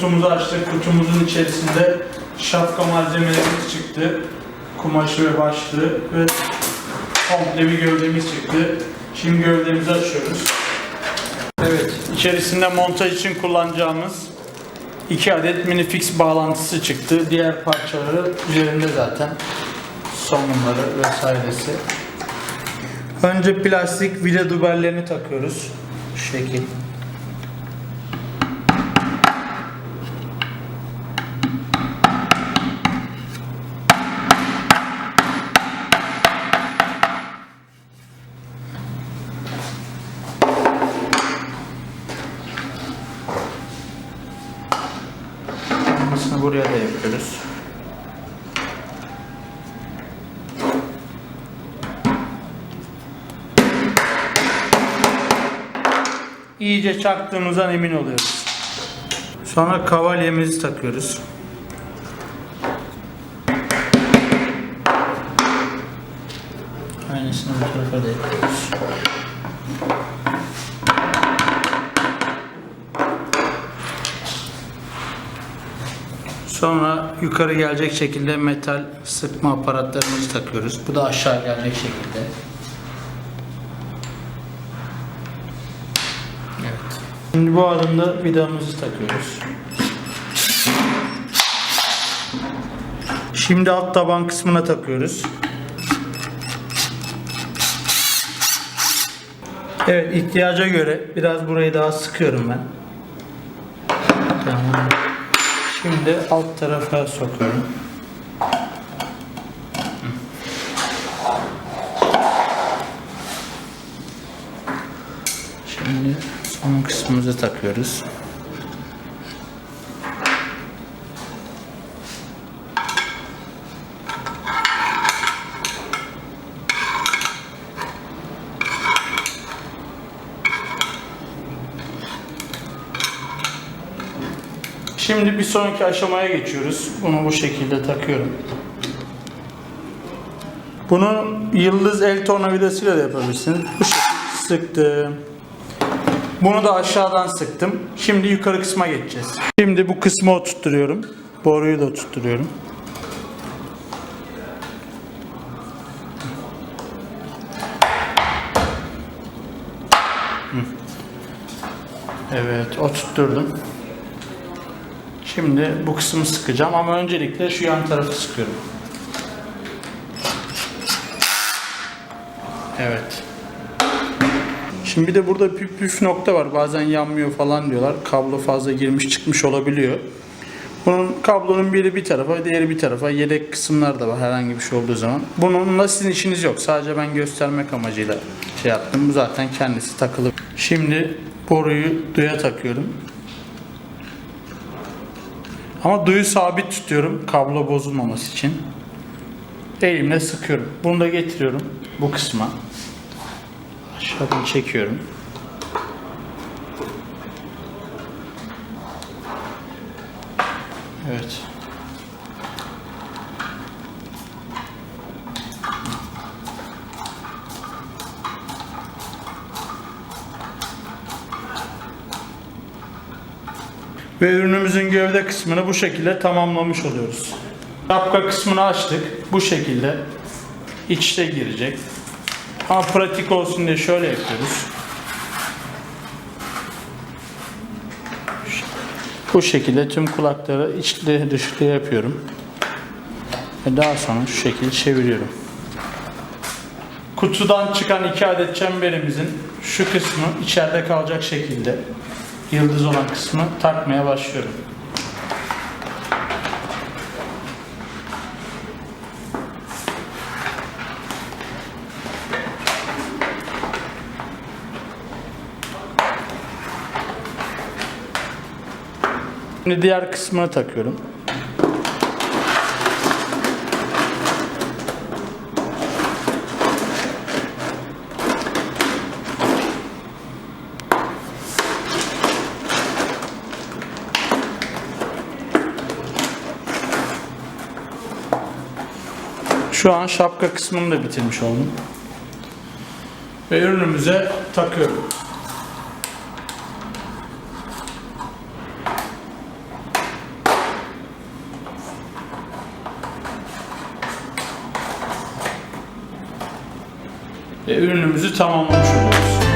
kutumuzu açtık. Kutumuzun içerisinde şapka malzemelerimiz çıktı. Kumaşı ve başlığı ve komple bir gövdemiz çıktı. Şimdi gövdemizi açıyoruz. Evet, içerisinde montaj için kullanacağımız iki adet mini fix bağlantısı çıktı. Diğer parçaları üzerinde zaten. Sonları vesairesi. Önce plastik vida duberlerini takıyoruz. Şu şekil. Buraya da yapıyoruz. İyice çaktığımızdan emin oluyoruz. Sonra kavalyemizi takıyoruz. Aynısını bu tarafa da yapıyoruz. Sonra yukarı gelecek şekilde metal sıkma aparatlarımızı takıyoruz. Bu da aşağı gelecek şekilde. Evet. Şimdi bu adımda vidamızı takıyoruz. Şimdi alt taban kısmına takıyoruz. Evet ihtiyaca göre biraz burayı daha sıkıyorum ben. Tamam. Şimdi alt tarafa sokuyorum. Şimdi son kısmımızı takıyoruz. Şimdi bir sonraki aşamaya geçiyoruz. Bunu bu şekilde takıyorum. Bunu yıldız el tornavidasıyla da yapabilirsiniz. Bu şekilde sıktım. Bunu da aşağıdan sıktım. Şimdi yukarı kısma geçeceğiz. Şimdi bu kısmı oturtturuyorum. Boruyu da oturtturuyorum. Evet, oturtturdum. Şimdi bu kısmı sıkacağım ama öncelikle şu yan tarafı sıkıyorum. Evet. Şimdi bir de burada püf püf nokta var. Bazen yanmıyor falan diyorlar. Kablo fazla girmiş çıkmış olabiliyor. Bunun kablonun biri bir tarafa, diğeri bir tarafa. Yedek kısımlar da var herhangi bir şey olduğu zaman. Bununla sizin işiniz yok. Sadece ben göstermek amacıyla şey yaptım. Bu zaten kendisi takılı. Şimdi boruyu duya takıyorum. Ama duyu sabit tutuyorum kablo bozulmaması için. Elimle sıkıyorum. Bunu da getiriyorum bu kısma. Aşağıdan çekiyorum. Evet. Ve ürünümüzün gövde kısmını bu şekilde tamamlamış oluyoruz. Şapka kısmını açtık. Bu şekilde içte girecek. Ama pratik olsun diye şöyle yapıyoruz. Bu şekilde tüm kulakları içli dışlı yapıyorum. Ve daha sonra şu şekilde çeviriyorum. Kutudan çıkan iki adet çemberimizin şu kısmı içeride kalacak şekilde yıldız olan kısmı takmaya başlıyorum. Şimdi diğer kısmını takıyorum. Şu an şapka kısmını da bitirmiş oldum. Ve ürünümüze takıyorum. Ve ürünümüzü tamamlamış oluyoruz.